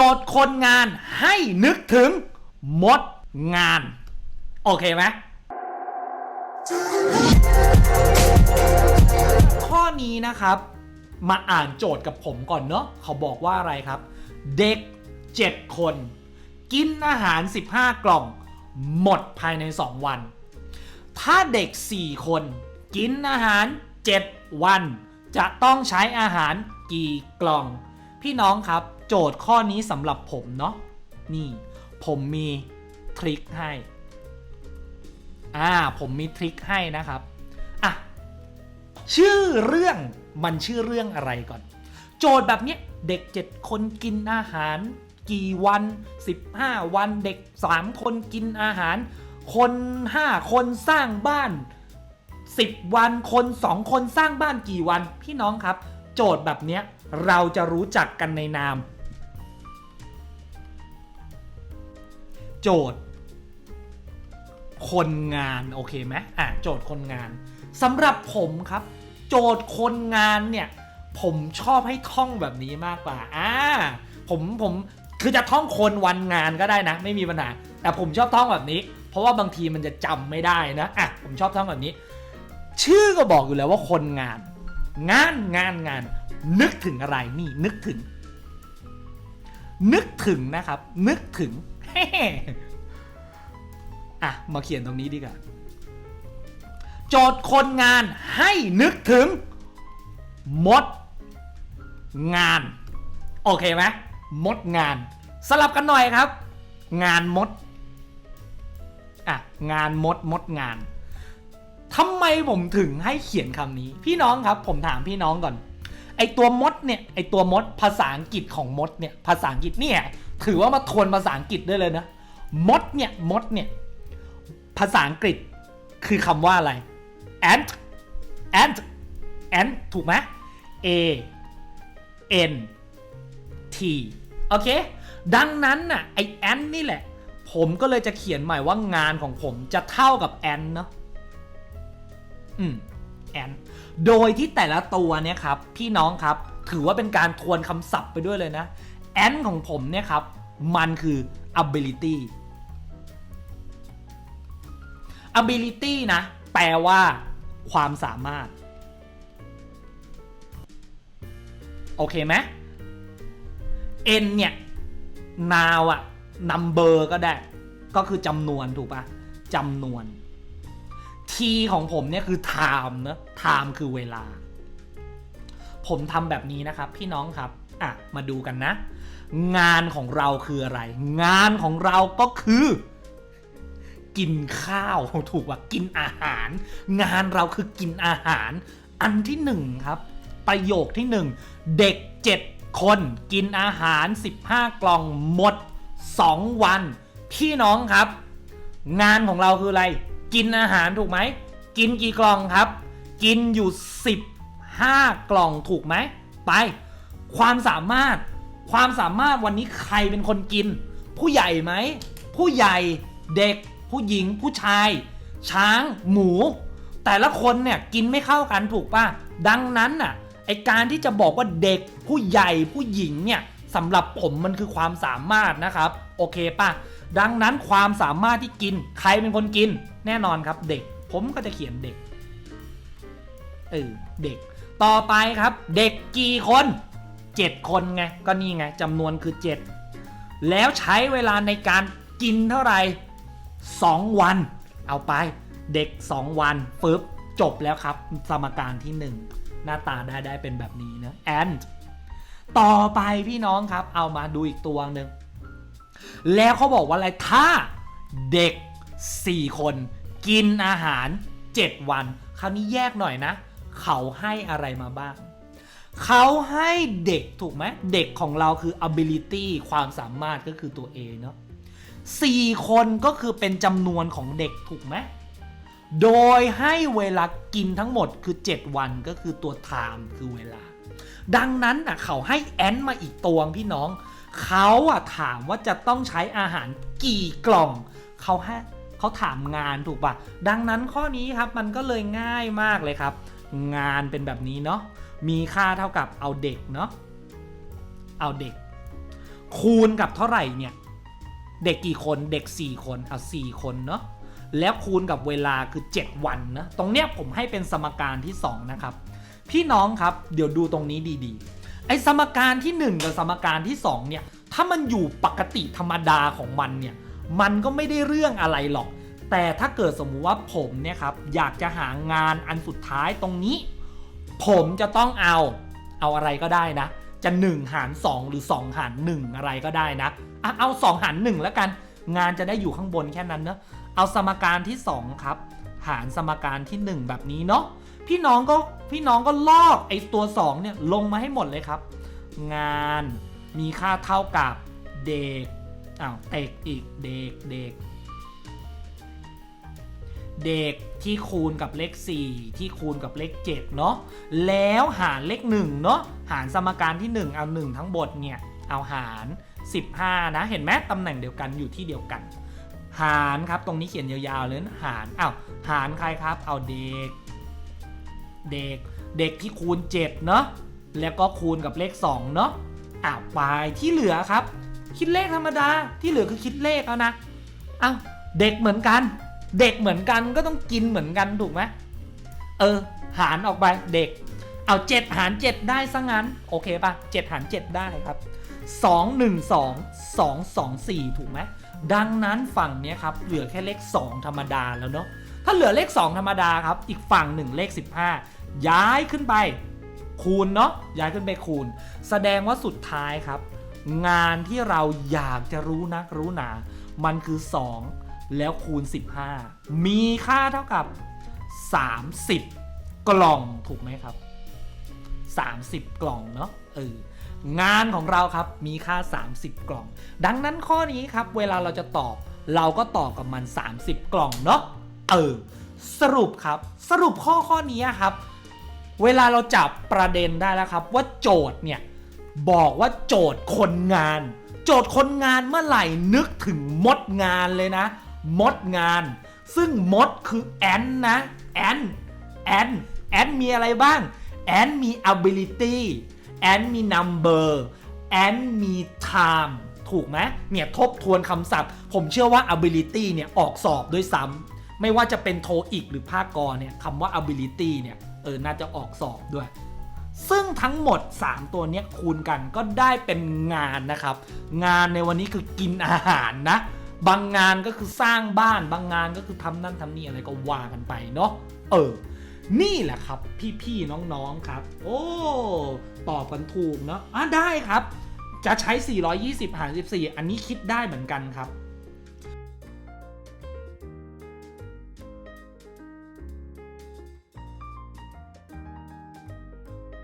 โจทย์คนงานให้นึกถึงมดงาน โอเคไหมข้อนี้นะครับ มาอ่านโจทย์กับผมก่อนเนาะเขาบอกว่าอะไรครับ เด็ก 7 คน กินอาหาร 15 กล่อง หมดภายใน 2 วัน ถ้าเด็ก 4 คน กินอาหาร 7 วัน จะต้องใช้อาหารกี่กล่อง พี่น้องครับ โจทย์ข้อนี้สำหรับผมเนาะนี่ ผมมีทริคให้อ่าผมมีทริคให้นะครับอะชื่อเรื่องมันชื่อเรื่องอะไรก่อน โจทย์แบบเนี้ยเด็ก 7 คนกินอาหาร กี่วัน 15 วันเด็ก 3 คนกินอาหาร คน 5 คนสร้างบ้าน 10 วันคน2คนสร้างบ้านกี่วัน พี่น้องครับ โจทย์แบบเนี้ยเราจะรู้จักกันในนาม โจทย์คนงานโอเคไหมอะโจทย์คนงานสำหรับผมครับ โจทย์คนงานเนี่ยผมชอบให้ท่องแบบนี้มากกว่าอ่าผมผมคือจะท่องคนวันงานก็ได้นะ ไม่มีปัญหาแต่ผมชอบท่องแบบนี้ เพราะว่าบางทีมันจะจำไม่ได้นะอะผมชอบท่องแบบนี้ ชื่อก็บอกอยู่แล้วว่าคนงาน งานงานงาน นึกถึงอะไรนี่นึกถึง นึกถึงนะครับ นึกถึง อะ มาเขียนตรงนี้ดีกว่าโจทย์คนงานให้นึกถึง มด งาน โอเคไหมมดงาน สลับกันหน่อยครับ งานมด อะ งานมดมดงานทำไมผมถึงให้เขียนคำนี้ พี่น้องครับ ผมถามพี่น้องก่อน ไอตัวมดเนี่ย ไอตัวมดภาษาอังกฤษของมดเนี่ย ภาษาอังกฤษเนี่ย ถือว่ามาทวนภาษาอังกฤษได้เลยนะมดเนี่ยมดเนี่ย ภาษาอังกฤษคือคำว่าอะไร ant ant ant ถูกไหม a n t โอเค ดังนั้นน่ะไอ ant นี่แหละ ผมก็เลยจะเขียนใหม่ว่างานของผมจะเท่ากับ ant เนาะอืม ant โดยที่แต่ละตัวเนี่ยครับ พี่น้องครับ ถือว่าเป็นการทวนคำศัพท์ไปด้วยเลยนะ ant ของผมเนี่ยครับ มันคือ ability ability นะ แปลว่าความสามารถ โอเคไหม n เนี่ย now อะ number ก็ได้ ก็คือจำนวนถูกปะจำนวน t ของผมเนี่ยคือ time นะ time คือเวลา ผมทำแบบนี้นะครับ พี่น้องครับ อะ มาดูกันนะ งานของเราคืออะไร งานของเราก็คือ กินข้าวถูกว่ากินอาหาร งานเราคือกินอาหาร อันที่หนึ่งครับ ประโยคที่หนึ่งเด็ก7คนกินอาหาร 15 กล่องหมด 2 วัน พี่น้องครับ งานของเราคืออะไร กินอาหารถูกไหม กินกี่กล่องครับ กินอยู่ 15 กล่องถูกไหม ไป ความสามารถ ความสามารถวันนี้ใครเป็นคนกิน ผู้ใหญ่ไหม ผู้ใหญ่เด็ก ผู้หญิง ผู้ชาย ช้าง หมู แต่ละคนเนี่ยกินไม่เข้ากันถูกปะดังนั้นน่ะไอการที่จะบอกว่าเด็กผู้ใหญ่ผู้หญิงเนี่ยสำหรับผมมันคือความสามารถนะครับ โอเคปะดังนั้นความสามารถที่กิน ใครเป็นคนกิน แน่นอนครับเด็ก ผมก็จะเขียนเด็กเออเด็ก ต่อไปครับ เด็กกี่คน 7 คนไง ก็นี่ไงจำนวนคือ 7 แล้วใช้เวลาในการกินเท่าไหร่ 2 วัน เอาไปเด็ก 2 วันฟึบจบแล้วครับ สมการที่ 1 หน้าตาได้ได้เป็นแบบนี้นะ and ต่อไปพี่น้องครับ เอามาดูอีกตัวหนึ่งแล้วเขาบอกว่าอะไรถ้าเด็ก 4 คนกินอาหาร 7 วัน คราวนี้แยกหน่อยนะ เขาให้อะไรมาบ้าง เขาให้เด็กถูกไหมเด็กของเราคือ ability ความสามารถก็คือตัว A เนาะสี่คนก็คือเป็นจำนวนของเด็กถูกไหมโดยให้เวลากินทั้งหมดคือ 7 วันก็คือตัว time คือเวลา ดังนั้นน่ะเขาให้แอนมาอีกตัวพี่น้อง เขาอะถามว่าจะต้องใช้อาหารกี่กล่อง เขาให้เขาถามงานถูกปะดังนั้นข้อนี้ครับมันก็เลยง่ายมากเลยครับ งานเป็นแบบนี้เนาะ มีค่าเท่ากับเอาเด็กเนาะเอาเด็ก คูณกับเท่าไหร่เนี่ย เด็กกี่คนเด็ก 4 คนเอา4คนเนาะแล้วคูณกับเวลาคือ 7 วันนะตรงเนี้ยผมให้เป็นสมการที่ 2 นะครับ พี่น้องครับเดี๋ยวดูตรงนี้ดีๆ ไอ้สมการที่ 1 กับสมการที่ 2 เนี่ย ถ้ามันอยู่ปกติธรรมดาของมันเนี่ย มันก็ไม่ได้เรื่องอะไรหรอก แต่ถ้าเกิดสมมุติว่าผมเนี่ยครับอยากจะหางานอันสุดท้ายตรงนี้ ผมจะต้องเอาเอาอะไรก็ได้นะ จะ 1 หาร 2 หรือ 2 หาร 1 อะไรก็ได้นะอะเอา 2 หาร 1 แล้วกัน งานจะได้อยู่ข้างบนแค่นั้นเนอะเอาสมการที่ 2 ครับ หารสมการที่ 1 แบบนี้เนาะพี่น้องก็พี่น้องก็ลอกไอ้ตัว 2 เนี่ยลงมาให้หมดเลยครับ งานมีค่าเท่ากับเด็กอ้าวเอกอีกเด็กเด็กเด็ก ที่คูณกับเลข 4 ที่คูณกับเลข7เนาะแล้วหารเลข1เนาะหารสมการที่ 1 เอา 1 ทั้งบทเนี่ยเอาหาร 15 นะ เห็นไหมตำแหน่งเดียวกันอยู่ที่เดียวกัน หารครับตรงนี้เขียนยาวๆเลยนะหารอ้าวหารใครครับ เอาเด็ก เด็กเด็กที่คูณ7เนาะแล้วก็คูณกับเลข2เนาะอ้าวไปที่เหลือครับ คิดเลขธรรมดาที่เหลือคือคิดเลขแล้วนะอ้าวเด็กเหมือนกัน เด็กเหมือนกันก็ต้องกินเหมือนกันถูกไหมเออ หารออกไปเด็ก เอา7หาร7ได้ซะงั้น โอเคปะ7หาร7ได้ครับ2 1 2 2 2 4ถูกไหมดังนั้นฝั่งนี้ครับเหลือแค่เลข 2 ธรรมดาแล้วเนาะถ้าเหลือเลข 2 ธรรมดาครับ อีกฝั่งหนึ่งเลข 15 ย้ายขึ้นไป คูณเนาะย้ายขึ้นไปคูณ แสดงว่าสุดท้ายครับ งานที่เราอยากจะรู้นักรู้หนา มันคือ 2 แล้วคูณ 15 มีค่าเท่ากับ 30 กล่องถูกไหมครับ 30 กล่องเนาะเอองานของเราครับมีค่า 30 กล่อง ดังนั้นข้อนี้ครับ เวลาเราจะตอบ เราก็ตอบกับมัน 30 กล่องเนาะเออสรุปครับ สรุปข้อข้อนี้ครับ เวลาเราจับประเด็นได้แล้วครับ ว่าโจทย์เนี่ยบอกว่าโจทย์คนงาน โจทย์คนงานเมื่อไหร่นึกถึงมดงานเลยนะ มดงาน ซึ่งมดคือแอนนะแอนแอนแอนมีอะไรบ้างแอนมี ability แอนมี number แอนมี time ถูกไหมเนี่ยทบทวนคำศัพท์ ผมเชื่อว่า ability เนี่ยออกสอบด้วยซ้ำไม่ว่าจะเป็นโทอีกหรือภาคกรเนี่ยคำว่า ability เนี่ยเออน่าจะออกสอบด้วย ซึ่งทั้งหมด 3 ตัวเนี้ยคูณกันก็ได้เป็นงานนะครับ งานในวันนี้คือกินอาหารนะ บางงานก็คือสร้างบ้าน บางงานก็คือทำนั่นทำนี่อะไรก็ว่ากันไปเนาะเออ นี่แหละครับพี่ๆน้องๆครับ โอ้ตอบกันถูกเนาะอะได้ครับ จะใช้ 420หาร14 อันนี้คิดได้เหมือนกันครับ